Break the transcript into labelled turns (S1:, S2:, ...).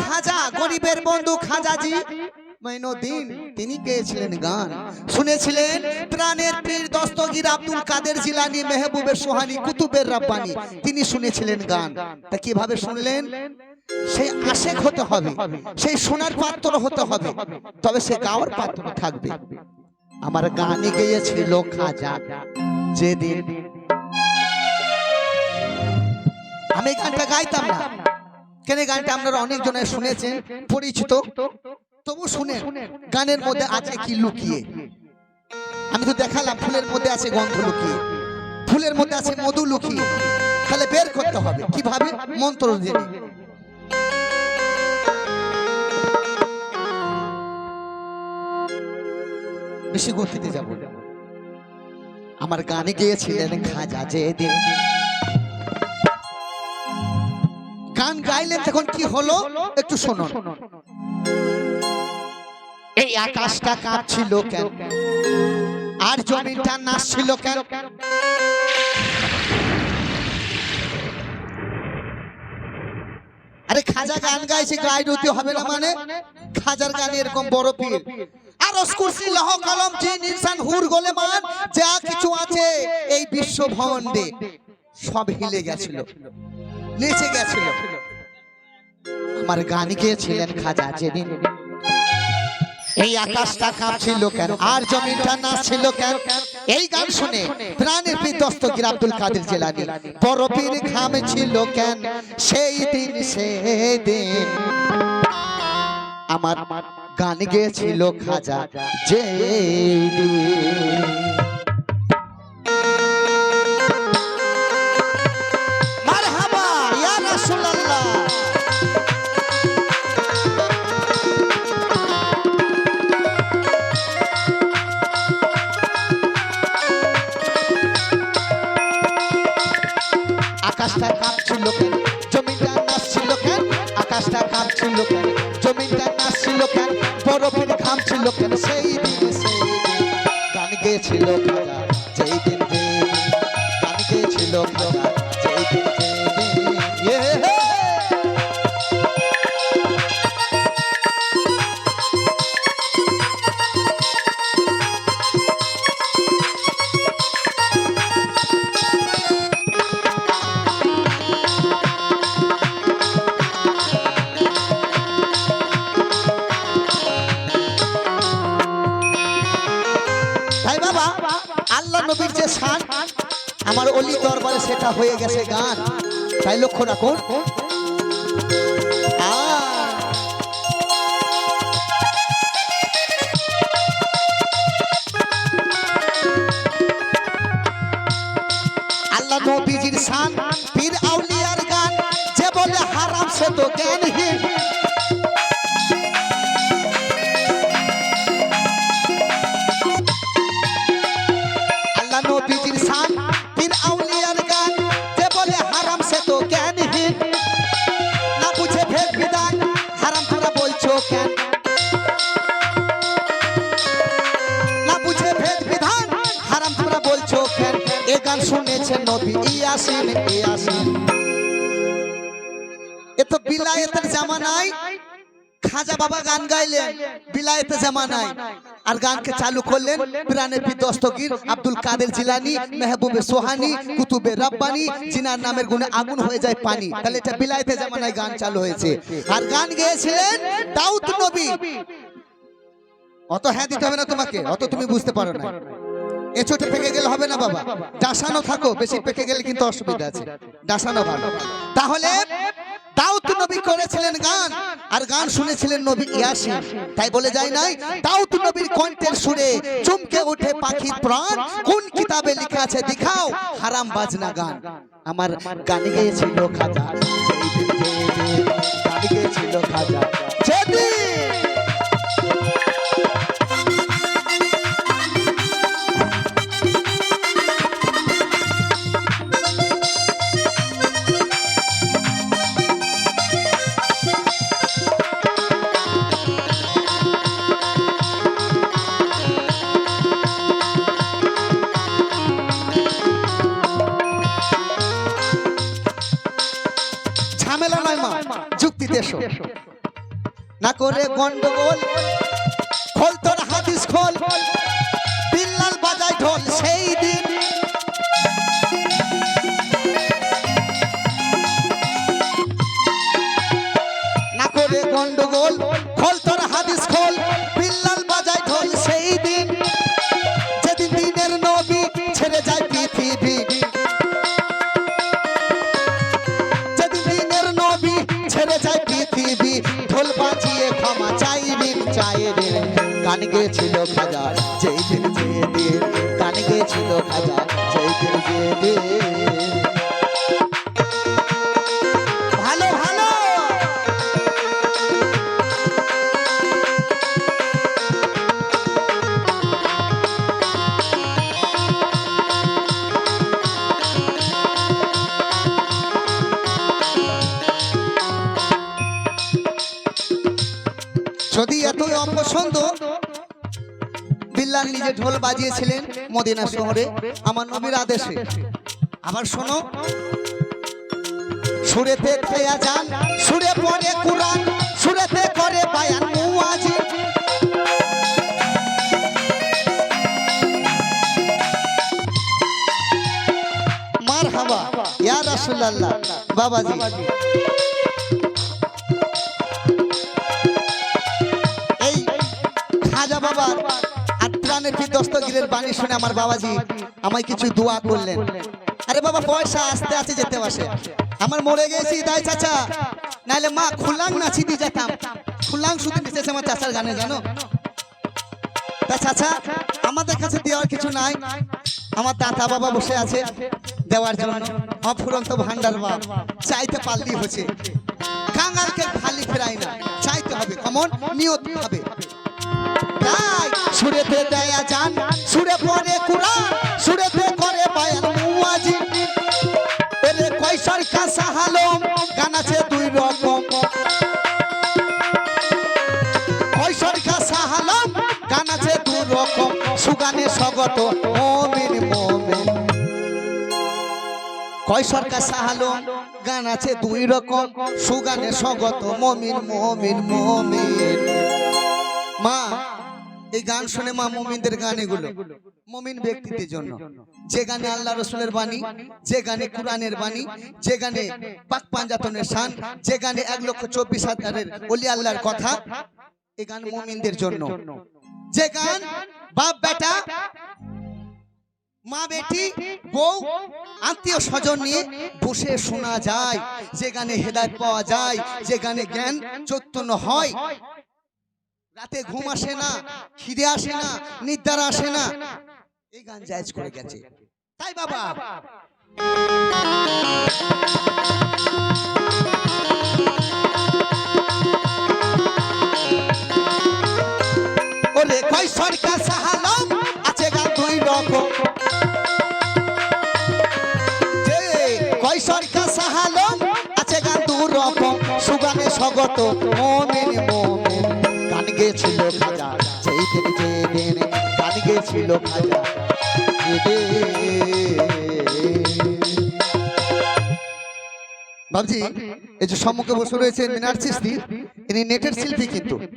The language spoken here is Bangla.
S1: খাজা গরিবের বন্ধু খাজাজি দিন তিনি গেয়েছিলেন গান। শুনেছিলেন প্রাণের পীর দস্তগীর আব্দুল কাদের জিলানি মেহবুবের সোহানি কুতুবের রাব্বানি। তিনি শুনেছিলেন গান। তা কীভাবে শুনলেন? সেই আশেক হতে হবে সেই সোনার পাত্র হতে হবে তবে সে গাওয়ার পাত্র থাকবে। আমার গানে গেয়েছিল খাজা যেদিন আমি গানটা গাইতাম না। কেন গানটা আপনারা অনেক জনের শুনেছেন? পরিচিত? তবু শুনে গানের মধ্যে আছে কি লুকিয়ে? আমি তো দেখালাম, ফুলের মধ্যে আছে গন্ধ লুকিয়ে। ফুলের মধ্যে আছে মধু লুকিয়ে। তাহলে বের করতে হবে। কীভাবে? মন্ত্র দিয়ে। বেশি গতিতে যাব আমার গানে গিয়েছিলেন, খাজা যেদিন গান গাইলেন তখন কি হলো? একটু শুনুন। এই আকাশটা কাঁপছিল কেন? আর জমিটা নাচছিল কেন? আরে খাজা গান গাইছে গাই রতি হবে না মানে? খাজার গান এরকম বড় পীর। আর কুরসি লহ কলম জিন ইনসান হুর গোলে মান যা কিছু আছে এই বিশ্ব ভবন্ডে সব হিলে গেছিল। নেচে গেছিল। আমার গান গিয়েছিলেন খাজা যেদিন। এই আকাশটা কাঁপছিল কেন? আর জমিনটা নাচছিল কেন? এই গান শুনে প্রাণের পীর দস্তগীর আব্দুল কাদের জেলানি, বড় পীর ঘামে ছিল কেন? সেই দিন সেই দিন। আমার গান গেছিল খাজা যে মারহাবা কাঁপছিল কেন? জমিটা নাচছিল কেন? আকাশটা কাঁপছিল কেন? জমিটা নাচছিল কেন? বরফের ঘামছিল কেন? সেই দিন, সেই গান গেছিল খাজা আমার অলি দরবারে সেটা হয়ে গেছে গান। তাই লক্ষ্য রাখুন। আল্লাহ নবীজির শান, পীর আউলিয়ার গান, যে বলে হারাম সে তো জ্ঞানহীন গান শুনেছেন নবী ইয়াসিন ইয়াসিন এ তো বিলায়েতের জামানায় খাজা বাবা গান গাইলেন বিলায়েতে জামানায়। আর গানকে চালু করলেন প্রাণের পীর দস্তগীর আব্দুল কাদের জিলানি, মেহবুবে সোহানি, কুতুবে রব্বানি, জিনার নামের গুণে আগুন হয়ে যায় পানি। তাহলে এটা বিলায়েতে জামানায় গান চালু হয়েছে। আর গান গেয়েছিলেন দাউদ নবী। অত হ্যাঁ দিতে হবে না তোমাকে, অত তুমি বুঝতে পারো না এছোটে পেকে গেলে হবে না বাবা। ডাসানো থাকো, বেশি পেকে গেলে কিন্তু অসুবিধা আছে। ডাসানো ভালো। তাহলে দাউদ নবী করেছিলেন গান, আর গান শুনেছিলেন নবী ইয়াসিন। তাই বলে যায় নাই দাউদ নবীর কণ্ঠের সুরে চমকে ওঠে পাখির প্রাণ। কোন কিতাবে লেখা আছে, দেখাও, হারাম বাজনা গান। আমার গানে গেয়েছিল খাজা। গানে গেয়েছিল খাজা। ঝামেলা নয় মা যুক্তি দেশ না করে গন্ডগোল খোল তোর হাদিস খোল। বিল্লাল বাজাই ঢোল সেই দিন না করে গন্ডগোল পৃথিবী, ঢোল বাজিয়ে ক্ষমা চাইবেন চাইবেন গান গেছিল খাজা, যেই দিন যেদিন গান গেছিল খাজা, যেই দিন যে অপছন্দ বিল্লাল নিজে ঢোল বাজিয়েছিলেন মদিনা শহরে, আমার নবীর আদেশে। আবার শোনো। সুরেতে খেয়া যান সুরে পড়ে কুরআন, সুরেতে করে বায়ান মুয়াজি। মারহাবা, ইয়া রাসূলুল্লাহ, বাবাজি। বাবার দস্তগিরের বাণী শুনে আমার বাবাজি আমায় কিছু দোয়া করলেন? আরে বাবা, পয়সা যেতে আমার মরে গেছি তাই চাচা। মা খুলাং যেতাম। খুলাং শুধু আমার চাচার গানে, জানো? তা চাচা, আমাদের কাছে দেওয়ার কিছু নাই। আমার দাদা বাবা বসে আছে দেওয়ার জন্য। অফুরন্ত ভান্ডার বাপ, চাইতে পারলেই হচ্ছে কাঙালকে খালি ফেরাই না চাইতে হবে, কেমন নিয়ত হবে। সুরেতে দেয়া যান, সুরে পড়ে কুরআন সুরেতে করে বায়ান মুয়াজি। এরে কয়সর কাঁসা হালম, গান আছে দুই রকম। কয়সর কাঁসা হালম, গান দুই রকম। সুগানে স্বগত মমিন মমিন। কয়সর কাঁসা হালম, গান আছে দুই রকম। সুগানে স্বগত মমিন মমিন মমিন। মা, এই গান শুনে মা মুমিনদের গান এগুলো মুমিন ব্যক্তিদের জন্য। যে গানে আল্লাহ রসুলের বাণী, যে গানে কোরআনের বাণী, যে গানে পাক পাঞ্জাতনের শান, যে গানে এক লক্ষ চব্বিশ হাজারের অলি আল্লাহর কথা, এই গান মমিনদের জন্য। যে গান, বাপ বেটা, মা বেটি, বউ, আত্মীয় স্বজন নিয়ে বসে শোনা যায়, যে গানে হেদায়ত পাওয়া যায়, যে গানে জ্ঞান চৈতন্য হয় রাতে ঘুম আসে না খিদে আসে না নিদ্রার আসে না। এই গান জায়েজ করে গেছে। তাই বাবা। ওরে কয় সরকার সাহালম আছে গান দুই রকম। যে কয় সরকার সাহালম আছে গান দু রকম। সুগানে স্বগত মনে। গান গেছিল খাজা, সেই থেকে দেনে গেছিল খাজা। বাবজি এই যে সম্মুখে বসে রয়েছেন মিনার চিস্তি ইনি নেটের শিল্পী কিন্তু।